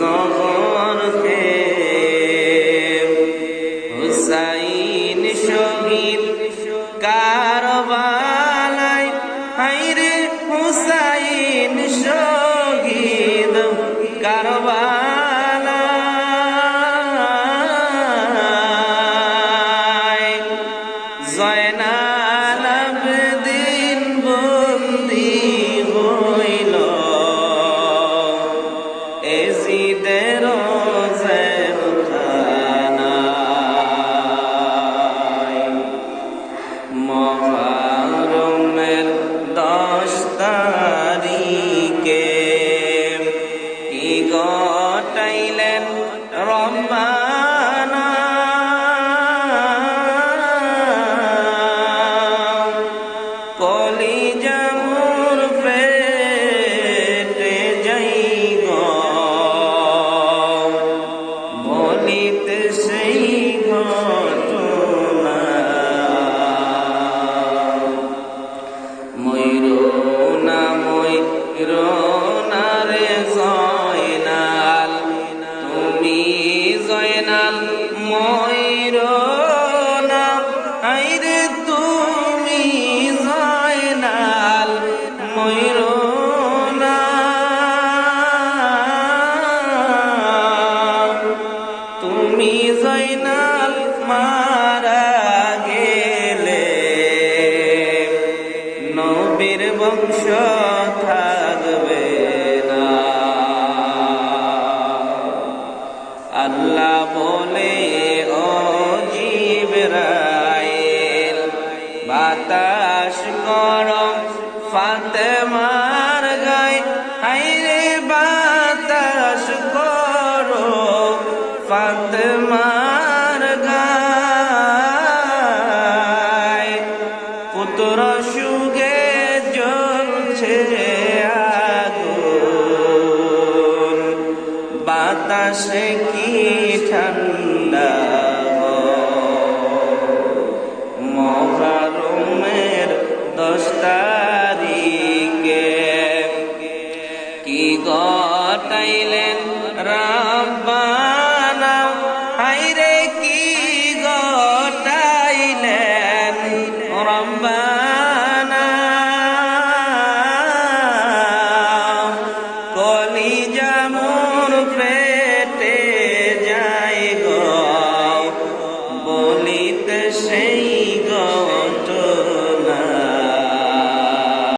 زغر Oh, উৎস থাকবে না। আল্লাহ বলে, ও জীবরায়েল বাতাস গরম গাই গায় হাইরে বাতাস করো ফাতেমার গায়। পুত্র শু বাতাসে কি ঠান্ডা মহা